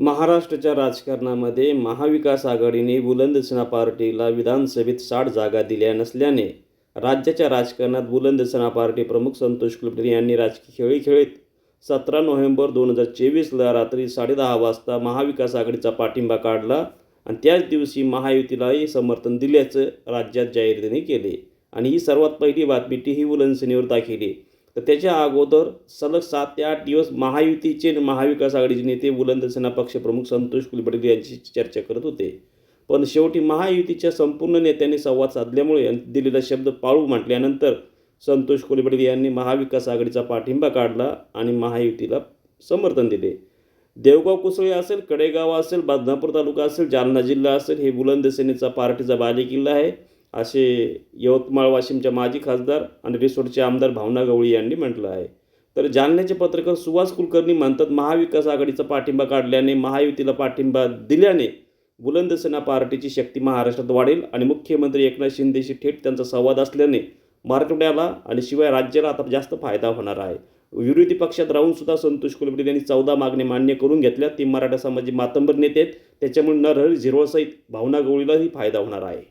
महाराष्ट्राच्या राजकारणामध्ये महाविकास आघाडीने बुलंदसना पार्टीला विधानसभेत साठ जागा दिल्या नसल्याने राज्याच्या राजकारणात बुलंदसना पार्टी प्रमुख संतोष कुलकर्णी यांनी राजकीय खेळी खेळीत सतरा नोव्हेंबर दोन हजार चोवीसला रात्री साडेदहा वाजता महाविकास आघाडीचा पाठिंबा काढला आणि त्याच दिवशी महायुतीलाही समर्थन दिल्याचं राज्यात जाहीरतेने केले. आणि ही सर्वात पहिली बातमी टी ही बुलंदसेनेवर दाखिली. तर त्याच्या अगोदर सलग सात ते आठ दिवस महायुतीचे आणि महाविकास आघाडीचे नेते बुलंद सेना पक्षप्रमुख संतोष कुलकर्णी यांची चर्चा करत होते. पण शेवटी महायुतीच्या संपूर्ण नेत्यांनी संवाद साधल्यामुळे दिलेला शब्द पाळू म्हटल्यानंतर संतोष कोलिबडे यांनी महाविकास आघाडीचा पाठिंबा काढला आणि महायुतीला समर्थन दिले. देवगाव कुसळे असेल कडेगाव असेल बदनापूर तालुका असेल जालना जिल्हा असेल हे बुलंद सेनेचा पार्टीचा बालेकिल्ला आहे. असे यवतमाळ वाशिमच्या माजी खासदार आणि रिसोडचे आमदार भावना गवळी यांनी म्हटलं आहे. तर जालन्याचे पत्रकार सुभाष कुलकर्णी म्हणतात महाविकास आघाडीचा पाठिंबा काढल्याने महायुतीला पाठिंबा दिल्याने बुलंद सेना पार्टीची शक्ती महाराष्ट्रात वाढेल आणि मुख्यमंत्री एकनाथ शिंदेशी थेट त्यांचा संवाद असल्याने मराठवाड्याला आणि शिवाय राज्याला आता जास्त फायदा होणार आहे. विरोधी पक्षात राहूनसुद्धा संतोष कुलकर्णी यांनी चौदा मागणे मान्य करून घेतल्या. ते मराठा समाजी मातंबर नेते आहेत. त्याच्यामुळे नरहरी झिरोळसहित भावना गवळीलाही फायदा होणार आहे.